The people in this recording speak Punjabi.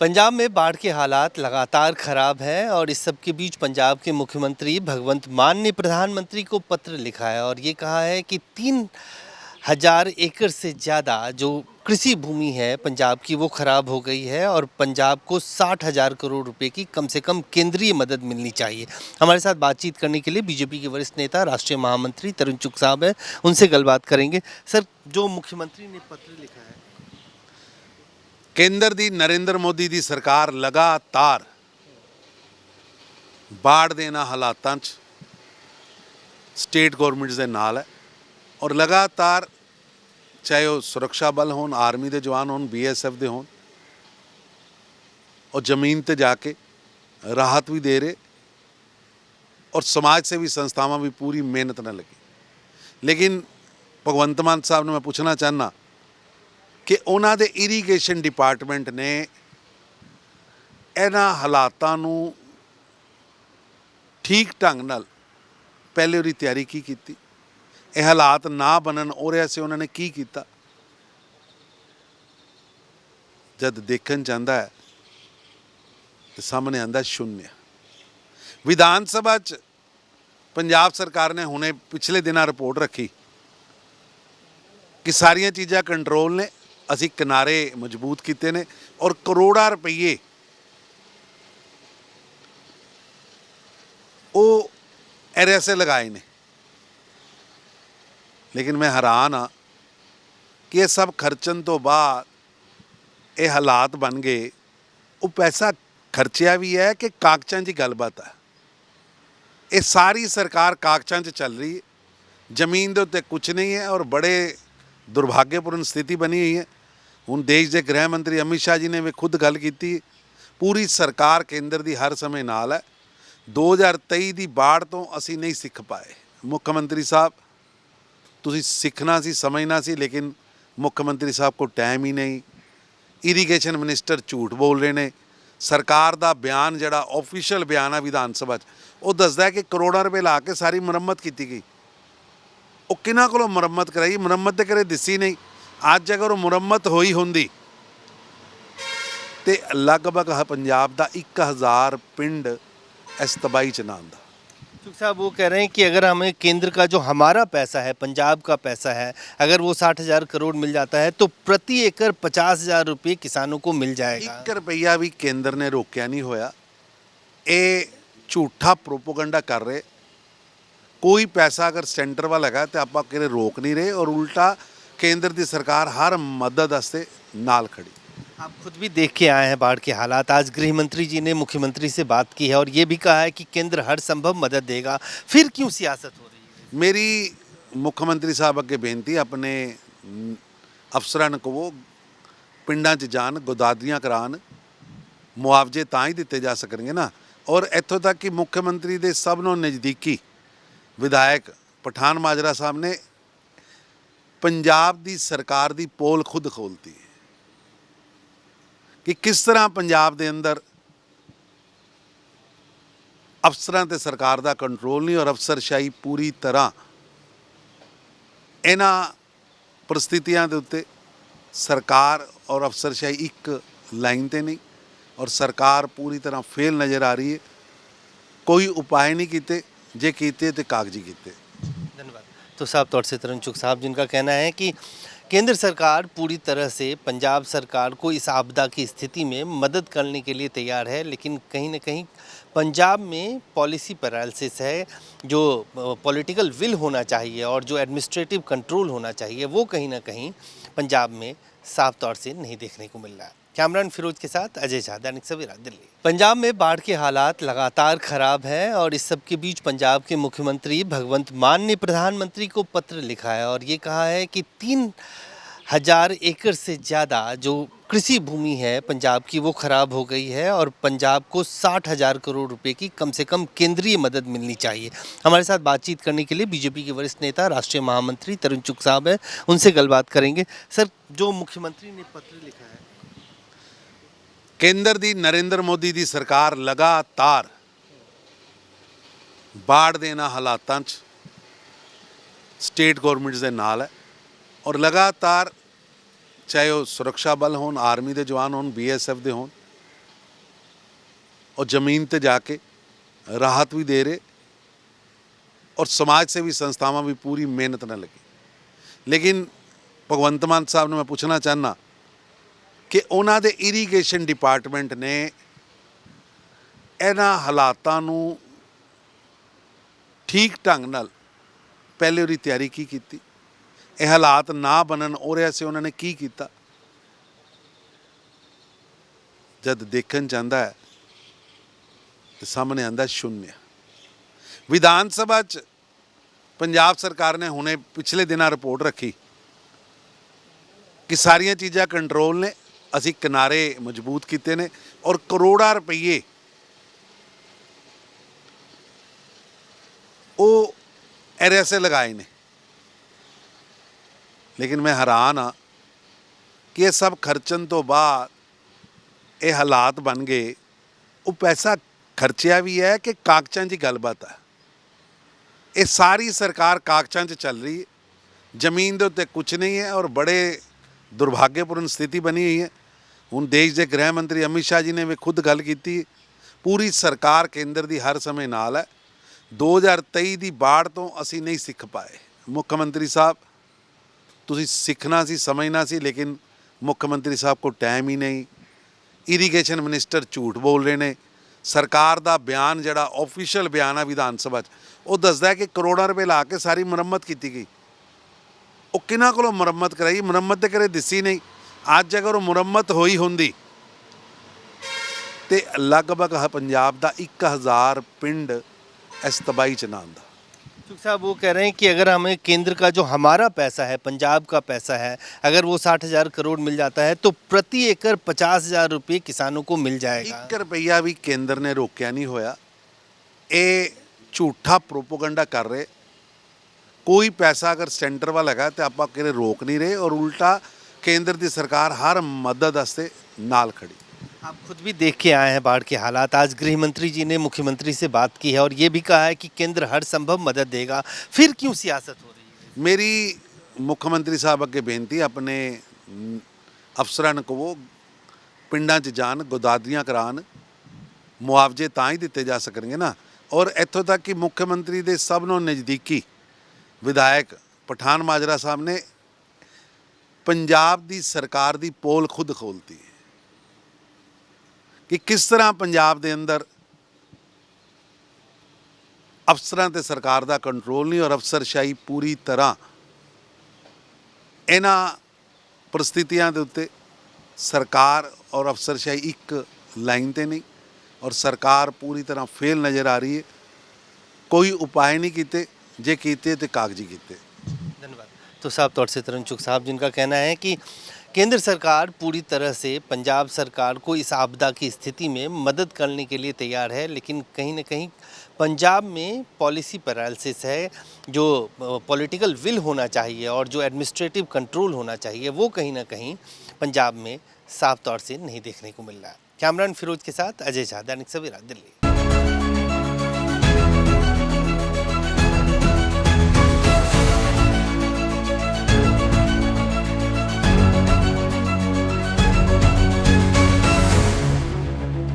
पंजाब में बाढ़ के हालात लगातार खराब हैं और इस सब के बीच पंजाब के मुख्यमंत्री भगवंत मान ने प्रधानमंत्री को पत्र लिखा है और ये कहा है कि तीन हज़ार एकड़ से ज़्यादा जो कृषि भूमि है पंजाब की, वो खराब हो गई है और पंजाब को साठ हज़ार करोड़ रुपए की कम से कम केंद्रीय मदद मिलनी चाहिए। हमारे साथ बातचीत करने के लिए बीजेपी के वरिष्ठ नेता, राष्ट्रीय महामंत्री तरुण चुग साहब हैं, उनसे गलबात करेंगे। सर, जो मुख्यमंत्री ने पत्र लिखा है ਕੇਂਦਰ ਦੀ ਨਰਿੰਦਰ ਮੋਦੀ ਦੀ ਸਰਕਾਰ ਲਗਾਤਾਰ ਬਾੜ ਦੇ ਇਹਨਾਂ ਹਾਲਾਤਾਂ 'ਚ ਸਟੇਟ ਗਵਰਨਮੈਂਟਸ ਦੇ ਨਾਲ ਹੈ ਔਰ ਲਗਾਤਾਰ ਚਾਹੇ ਉਹ ਸੁਰੱਖਿਆ ਬਲ ਹੋਣ, ਆਰਮੀ ਦੇ ਜਵਾਨ ਹੋਣ ਬੀਐਸਐਫ ਦੇ ਹੋਣ, ਉਹ ਜ਼ਮੀਨ ਤੇ ਜਾ ਕੇ ਰਾਹਤ ਵੀ ਦੇ ਰਹੇ ਔਰ ਸਮਾਜ ਸੇਵੀ ਸੰਸਥਾਵਾਂ ਵੀ ਪੂਰੀ ਮਿਹਨਤ ਨਾਲ ਲੱਗੀ। ਲੇਕਿਨ ਭਗਵੰਤ ਮਾਨ ਸਾਹਿਬ ਨੂੰ ਮੈਂ ਪੁੱਛਣਾ ਚਾਹਨਾ ਕਿ ਉਹਨਾਂ ਦੇ ਇਰੀਗੇਸ਼ਨ ਡਿਪਾਰਟਮੈਂਟ ਨੇ ਇਹਨਾਂ ਹਾਲਾਤਾਂ ਨੂੰ ਠੀਕ ਢੰਗ ਨਾਲ ਪਹਿਲੇ ਉਹਦੀ ਤਿਆਰੀ ਕੀ ਕੀਤੀ? ਇਹ ਹਾਲਾਤ ਨਾ ਬਣਨ ਉਹਦੇ ਸੇ ਉਹਨਾਂ ਨੇ ਕੀ ਕੀਤਾ? ਜਦ ਦੇਖਣ ਜਾਂਦਾ ਹੈ, ਤੇ ਸਾਹਮਣੇ ਆਂਦਾ ਸ਼ੂਨਿਆ ਵਿਧਾਨ ਸਭਾ ਚ ਪੰਜਾਬ ਸਰਕਾਰ ਨੇ ਹੁਣੇ ਪਿਛਲੇ ਦਿਨਾਂ ਰਿਪੋਰਟ ਰੱਖੀ ਕਿ ਸਾਰੀਆਂ ਚੀਜ਼ਾਂ ਕੰਟਰੋਲ ਨੇ। ਅਸੀਂ ਕਿਨਾਰੇ ਮਜ਼ਬੂਤ ਕੀਤੇ ਨੇ ਔਰ ਕਰੋੜਾਂ ਰੁਪਏ ਉਹ ਐਰਐਸਏ ਲਗਾਏ ਨੇ। ਲੇਕਿਨ ਮੈਂ ਹੈਰਾਨ ਆ ਕਿ ਇਹ ਸਭ ਖਰਚਣ ਤੋਂ ਬਾਅਦ ਇਹ ਹਾਲਾਤ ਬਣ ਗਏ। ਉਹ ਪੈਸਾ ਖਰਚਿਆ ਵੀ ਹੈ ਕਿ ਕਾਗਜ਼ਾਂ ਦੀ ਗੱਲਬਾਤ ਹੈ? ਇਹ ਸਾਰੀ ਸਰਕਾਰ ਕਾਗਜ਼ਾਂ 'ਚ ਚੱਲ ਰਹੀ ਹੈ। ਜ਼ਮੀਨ ਦੇ ਉੱਤੇ ਕੁਝ ਨਹੀਂ ਹੈ ਔਰ ਬੜੇ ਦੁਰਭਾਗਯਪੂਰਨ ਸਥਿਤੀ ਬਣੀ ਹੋਈ ਹੈ ਹੁਣ ਦੇਸ਼ ਦੇ ਗ੍ਰਹਿ ਮੰਤਰੀ ਅਮਿਤ ਸ਼ਾਹ ਜੀ ਨੇ ਵੀ ਖੁਦ ਗੱਲ ਕੀਤੀ ਪੂਰੀ ਸਰਕਾਰ ਕੇਂਦਰ ਦੀ ਹਰ ਸਮੇਂ ਨਾਲ ਹੈ 2023 ਦੀ ਬਾੜ ਤੋਂ ਅਸੀਂ ਨਹੀਂ ਸਿੱਖ ਪਾਏ ਮੁੱਖ ਮੰਤਰੀ ਸਾਹਿਬ ਤੁਸੀਂ ਸਿੱਖਣਾ ਸੀ ਸਮਝਣਾ ਸੀ ਲੇਕਿਨ ਮੁੱਖ ਮੰਤਰੀ ਸਾਹਿਬ ਕੋਲ ਟਾਈਮ ਹੀ ਨਹੀਂ ਇਰੀਗੇਸ਼ਨ ਮਿਨਿਸਟਰ ਝੂਠ ਬੋਲ ਰਹੇ ਨੇ ਸਰਕਾਰ ਦਾ ਬਿਆਨ ਜਿਹੜਾ ਆਫੀਸ਼ੀਅਲ ਬਿਆਨ ਆ ਵਿਧਾਨ ਸਭਾ 'ਚ ਉਹ ਦੱਸਦਾ ਕਿ ਕਰੋੜਾਂ ਰੁਪਏ ਲਾ ਕੇ ਸਾਰੀ ਮੁਰੰਮਤ ਕੀਤੀ ਗਈ ਉਹ ਕਿਹਨਾਂ ਕੋਲੋਂ ਮੁਰੰਮਤ ਕਰਾਈ ਮੁਰੰਮਤ ਤੇ ਕਰੇ ਦਿਸੀ ਨਹੀਂ ਅੱਜ ਅਗਰ ਉਹ ਮੁਰੰਮਤ ਹੋਈ ਹੁੰਦੀ ਤੇ ਲਗਭਗ ਹ- ਪੰਜਾਬ ਦਾ 1000 ਪਿੰਡ ਇਸ ਤਬਾਹੀ ਚ ਨਾ ਆਉਂਦਾ सुख साहब वो कह रहे हैं कि अगर हमें केंद्र का जो हमारा पैसा है पंजाब का पैसा है अगर वो साठ हजार करोड़ मिल जाता है तो प्रति एकड़ पचास हजार रुपये किसानों को मिल जाएगा 1 ਰੁਪਈਆ ਵੀ ਕੇਂਦਰ ਨੇ ਰੋਕਿਆ ਨਹੀਂ ਹੋਇਆ ਇਹ ਝੂਠਾ ਪ੍ਰੋਪਗੈਂਡਾ ਕਰ ਰਹੇ ਕੋਈ ਪੈਸਾ ਅਗਰ ਸੈਂਟਰ ਵੱਲ ਹੈਗਾ ਤੇ ਆਪਾਂ ਕਿਤੇ ਰੋਕ ਨਹੀਂ ਰਹੇ ਔਰ ਉਲਟਾ ਕੇਂਦਰ ਦੀ ਸਰਕਾਰ ਹਰ ਮਦਦ ਵਾਸਤੇ ਨਾਲ ਖੜੀ आप खुद भी देख के आए हैं बाढ़ के हालात आज गृह मंत्री जी ने मुख्यमंत्री से बात की है और ये भी कहा है कि केंद्र हर संभव मदद देगा फिर क्यों सियासत हो रही है ਮੇਰੀ ਮੁੱਖ ਮੰਤਰੀ ਸਾਹਿਬ ਅੱਗੇ ਬੇਨਤੀ ਆਪਣੇ ਅਮ, ਅਫਸਰਾਂ ਨੂੰ ਕਹੋ ਪਿੰਡਾਂ 'ਚ ਜਾਣ ਗੋਦਾਦਰੀਆਂ ਕਰਾਉਣ ਮੁਆਵਜ਼ੇ ਤਾਂ ਹੀ ਦਿੱਤੇ ਜਾ ਸਕਣਗੇ ਨਾ ਔਰ ਇੱਥੋਂ ਤੱਕ ਕਿ ਮੁੱਖ ਮੰਤਰੀ ਦੇ ਸਭ ਨੂੰ ਨਜ਼ਦੀਕੀ ਵਿਧਾਇਕ ਪਠਾਨ ਮਾਜਰਾ ਸਾਹਿਬ ਨੇ ਪੰਜਾਬ ਦੀ ਸਰਕਾਰ ਦੀ ਪੋਲ ਖੁਦ ਖੋਲਤੀ ਹੈ ਕਿ ਕਿਸ ਤਰ੍ਹਾਂ ਪੰਜਾਬ ਦੇ ਅੰਦਰ ਅਫਸਰਾਂ ਤੇ ਸਰਕਾਰ ਦਾ ਕੰਟਰੋਲ ਨਹੀਂ ਔਰ ਅਫਸਰਸ਼ਾਹੀ ਪੂਰੀ ਤਰ੍ਹਾਂ ਇਹਨਾਂ ਪ੍ਰਸਥਿਤੀਆਂ ਦੇ ਉੱਤੇ ਸਰਕਾਰ ਔਰ ਅਫਸਰਸ਼ਾਹੀ ਇੱਕ ਲਾਈਨ ਤੇ ਨਹੀਂ ਔਰ ਸਰਕਾਰ ਪੂਰੀ ਤਰ੍ਹਾਂ ਫੇਲ ਨਜ਼ਰ ਆ ਰਹੀ ਹੈ। ਕੋਈ ਉਪਾਅ ਨਹੀਂ ਕੀਤੇ। ਜੇ ਕੀਤੇ ਤੇ ਕਾਗਜ਼ੀ ਕੀਤੇ धन्यवाद तो साहब तौर से तरुण चुग साहब जिनका कहना है कि केंद्र सरकार पूरी तरह से पंजाब सरकार को इस आपदा की स्थिति में मदद करने के लिए तैयार है लेकिन कहीं ना कहीं पंजाब में पॉलिसी पैरालिसिस है जो पॉलिटिकल विल होना चाहिए और जो एडमिनिस्ट्रेटिव कंट्रोल होना चाहिए वो कहीं ना कहीं पंजाब में साफ तौर से नहीं देखने को मिल रहा है कैमरान फिरोज के साथ अजय झा दैनिक सवेरा, दिल्ली। पंजाब में बाढ़ के हालात लगातार खराब हैं और इस सब के बीच पंजाब के मुख्यमंत्री भगवंत मान ने प्रधानमंत्री को पत्र लिखा है और ये कहा है कि तीन हज़ार एकड़ से ज़्यादा जो कृषि भूमि है पंजाब की, वो खराब हो गई है और पंजाब को साठ हज़ार करोड़ रुपए की कम से कम केंद्रीय मदद मिलनी चाहिए। हमारे साथ बातचीत करने के लिए बीजेपी के वरिष्ठ नेता, राष्ट्रीय महामंत्री तरुण चुग साहब हैं, उनसे गलबात करेंगे। सर, जो मुख्यमंत्री ने पत्र लिखा है ਕੇਂਦਰ ਦੀ ਨਰਿੰਦਰ ਮੋਦੀ ਦੀ ਸਰਕਾਰ ਲਗਾਤਾਰ ਬਾੜ ਦੇ ਨਾ ਹਾਲਾਤਾਂ 'ਚ ਸਟੇਟ ਗਵਰਨਮੈਂਟਸ ਦੇ ਨਾਲ ਹੈ ਔਰ ਲਗਾਤਾਰ ਚਾਹੇ ਉਹ ਸੁਰੱਖਿਆ ਬਲ ਹੋਣ, ਆਰਮੀ ਦੇ ਜਵਾਨ ਹੋਣ ਬੀਐਸਐਫ ਦੇ ਹੋਣ ਔਰ ਜ਼ਮੀਨ ਤੇ ਜਾ ਕੇ ਰਾਹਤ ਵੀ ਦੇ ਰਹੇ ਔਰ ਸਮਾਜ ਸੇਵੀ ਸੰਸਥਾਵਾਂ ਵੀ ਪੂਰੀ ਮਿਹਨਤ ਨਾਲ ਲੱਗੀ। ਲੇਕਿਨ ਭਗਵੰਤ ਮਾਨ ਸਾਹਿਬ ਨੂੰ ਮੈਂ ਪੁੱਛਣਾ ਚਾਹਨਾ ਕਿ ਉਹਨਾਂ ਦੇ ਇਰੀਗੇਸ਼ਨ ਡਿਪਾਰਟਮੈਂਟ ਨੇ ਇਹਨਾਂ ਹਾਲਾਤਾਂ ਨੂੰ ਠੀਕ ਢੰਗ ਨਾਲ ਪਹਿਲੇ ਉਹਦੀ ਤਿਆਰੀ ਕੀ ਕੀਤੀ? ਇਹ ਹਾਲਾਤ ਨਾ ਬਣਨ, ਉਹਦੇ ਸੇ ਉਹਨਾਂ ਨੇ ਕੀ ਕੀਤਾ? ਜਦ ਦੇਖਣ ਜਾਂਦਾ ਹੈ, ਤੇ ਸਾਹਮਣੇ ਆਂਦਾ ਸ਼ੂਨਿਆ ਵਿਧਾਨ ਸਭਾ ਚ ਪੰਜਾਬ ਸਰਕਾਰ ਨੇ ਹੁਣੇ ਪਿਛਲੇ ਦਿਨਾਂ ਰਿਪੋਰਟ ਰੱਖੀ ਕਿ ਸਾਰੀਆਂ ਚੀਜ਼ਾਂ ਕੰਟਰੋਲ ਨੇ। ਅਸੀਂ ਕਿਨਾਰੇ ਮਜ਼ਬੂਤ ਕੀਤੇ ਨੇ ਔਰ ਕਰੋੜਾਂ ਰੁਪਏ ਉਹ ਐਰਐਸਏ ਲਗਾਏ ਨੇ। ਲੇਕਿਨ ਮੈਂ ਹੈਰਾਨ ਆ ਕਿ ਇਹ ਸਭ ਖਰਚਣ ਤੋਂ ਬਾਅਦ ਇਹ ਹਾਲਾਤ ਬਣ ਗਏ। ਉਹ ਪੈਸਾ ਖਰਚਿਆ ਵੀ ਹੈ ਕਿ ਕਾਗਜ਼ਾਂ ਦੀ ਗੱਲਬਾਤ ਹੈ? ਇਹ ਸਾਰੀ ਸਰਕਾਰ ਕਾਗਜ਼ਾਂ 'ਚ ਚੱਲ ਰਹੀ ਹੈ। ਜ਼ਮੀਨ ਦੇ ਉੱਤੇ ਕੁਝ ਨਹੀਂ ਹੈ ਔਰ ਬੜੇ ਦੁਰਭਾਗਿਆਪੂਰਨ ਸਥਿਤੀ ਬਣੀ ਹੋਈ ਹੈ। ਹੁਣ ਦੇਸ਼ ਦੇ ਗ੍ਰਹਿ ਮੰਤਰੀ ਅਮਿਤ ਸ਼ਾਹ ਜੀ ਨੇ ਵੀ ਖੁਦ ਗੱਲ ਕੀਤੀ। ਪੂਰੀ ਸਰਕਾਰ ਕੇਂਦਰ ਦੀ ਹਰ ਸਮੇਂ ਨਾਲ ਹੈ। 2023 ਦੀ ਬਾੜ ਤੋਂ ਅਸੀਂ ਨਹੀਂ ਸਿੱਖ ਪਾਏ। ਮੁੱਖ ਮੰਤਰੀ ਸਾਹਿਬ, ਤੁਸੀਂ ਸਿੱਖਣਾ ਸੀ, ਸਮਝਣਾ ਸੀ, ਲੇਕਿਨ ਮੁੱਖ ਮੰਤਰੀ ਸਾਹਿਬ ਕੋਲ ਟਾਈਮ ਹੀ ਨਹੀਂ। ਇਰੀਗੇਸ਼ਨ ਮਿਨਿਸਟਰ ਝੂਠ ਬੋਲ ਰਹੇ ਨੇ। ਸਰਕਾਰ ਦਾ ਬਿਆਨ ਜਿਹੜਾ ਆਫੀਸ਼ੀਅਲ ਬਿਆਨ ਆ ਵਿਧਾਨ ਸਭਾ 'ਚ, ਉਹ ਦੱਸਦਾ ਹੈ ਕਿ ਕਰੋੜਾਂ ਰੁਪਏ ਲਾ ਕੇ ਸਾਰੀ ਮੁਰੰਮਤ ਕੀਤੀ ਗਈ। ਉਹ ਕਿਹਨਾਂ ਕੋਲੋਂ ਮੁਰੰਮਤ ਕਰਾਈ? ਮੁਰੰਮਤ ਤੇ ਕਰੇ ਦਿਸੀ ਨਹੀਂ। ਅੱਜ ਅਗਰ ਉਹ ਮੁਰੰਮਤ ਹੋਈ ਹੁੰਦੀ ਤੇ ਲਗਭਗ ਹ- ਪੰਜਾਬ ਦਾ 1000 ਪਿੰਡ ਇਸ ਤਬਾਹੀ ਚ ਨਾ ਆਉਂਦਾ सुख साहब वो कह रहे हैं कि अगर हमें केंद्र का जो हमारा पैसा है पंजाब का पैसा है अगर वो साठ हजार करोड़ मिल जाता है तो प्रति एकड़ पचास हजार रुपये किसानों को मिल जाएगा 1 ਰੁਪਈਆ ਵੀ ਕੇਂਦਰ ਨੇ ਰੋਕਿਆ ਨਹੀਂ ਹੋਇਆ ਇਹ ਝੂਠਾ ਪ੍ਰੋਪਗੈਂਡਾ ਕਰ ਰਹੇ ਕੋਈ ਪੈਸਾ ਅਗਰ ਸੈਂਟਰ ਵੱਲ ਹੈਗਾ ਤੇ ਆਪਾਂ ਕਿਤੇ ਰੋਕ ਨਹੀਂ ਰਹੇ ਔਰ ਉਲਟਾ ਕੇਂਦਰ ਦੀ ਸਰਕਾਰ ਹਰ ਮਦਦ ਵਾਸਤੇ ਨਾਲ ਖੜੀ आप खुद भी देख के आए हैं बाढ़ के हालात आज गृह मंत्री जी ने मुख्यमंत्री से बात की है और ये भी कहा है कि केंद्र हर संभव मदद देगा फिर क्यों सियासत हो रही है ਮੇਰੀ ਮੁੱਖ ਮੰਤਰੀ ਸਾਹਿਬ ਅੱਗੇ ਬੇਨਤੀ ਹੈ, ਆਪਣੇ ਮ, ਅਫਸਰਾਂ ਨੂੰ ਕਹੋ ਪਿੰਡਾਂ 'ਚ ਜਾਣ ਗੋਦਾਦੀਆਂ ਕਰਾਉਣ ਮੁਆਵਜ਼ੇ ਤਾਂ ਹੀ ਦਿੱਤੇ ਜਾ ਸਕਣਗੇ ਨਾ ਔਰ ਇੱਥੋਂ ਤੱਕ ਕਿ ਮੁੱਖ ਮੰਤਰੀ ਦੇ ਸਭ ਨੂੰ ਨਜ਼ਦੀਕੀ ਵਿਧਾਇਕ ਪਠਾਨ ਮਾਜਰਾ ਸਾਹਿਬ ਨੇ ਪੰਜਾਬ ਦੀ ਸਰਕਾਰ ਦੀ ਪੋਲ ਖੁਦ ਖੋਲਤੀ ਹੈ ਕਿ ਕਿਸ ਤਰ੍ਹਾਂ ਪੰਜਾਬ ਦੇ ਅੰਦਰ ਅਫਸਰਾਂ ਤੇ ਸਰਕਾਰ ਦਾ ਕੰਟਰੋਲ ਨਹੀਂ ਔਰ ਅਫਸਰਸ਼ਾਹੀ ਪੂਰੀ ਤਰ੍ਹਾਂ ਇਹਨਾਂ ਪਰਿਸਥਿਤੀਆਂ ਦੇ ਉੱਤੇ ਸਰਕਾਰ ਔਰ ਅਫਸਰਸ਼ਾਹੀ ਇੱਕ ਲਾਈਨ ਤੇ ਨਹੀਂ ਔਰ ਸਰਕਾਰ ਪੂਰੀ ਤਰ੍ਹਾਂ ਫੇਲ ਨਜ਼ਰ ਆ ਰਹੀ ਹੈ। ਕੋਈ ਉਪਾਅ ਨਹੀਂ ਕੀਤੇ, ਜੇ ਕੀਤੇ ਤੇ ਕਾਗਜ਼ੀ ਕੀਤੇ। ਧੰਨਵਾਦ। तो साफ़ तौर से तरुण चुग साहब जिनका कहना है कि केंद्र सरकार पूरी तरह से पंजाब सरकार को इस आपदा की स्थिति में मदद करने के लिए तैयार है, लेकिन कहीं ना कहीं पंजाब में पॉलिसी पैरालिसिस है, जो पॉलिटिकल विल होना चाहिए और जो एडमिनिस्ट्रेटिव कंट्रोल होना चाहिए, वो कहीं ना कहीं पंजाब में साफ़ तौर से नहीं देखने को मिल रहा है। कैमरान फिरोज के साथ अजय झा, दैनिक सवेरा, दिल्ली।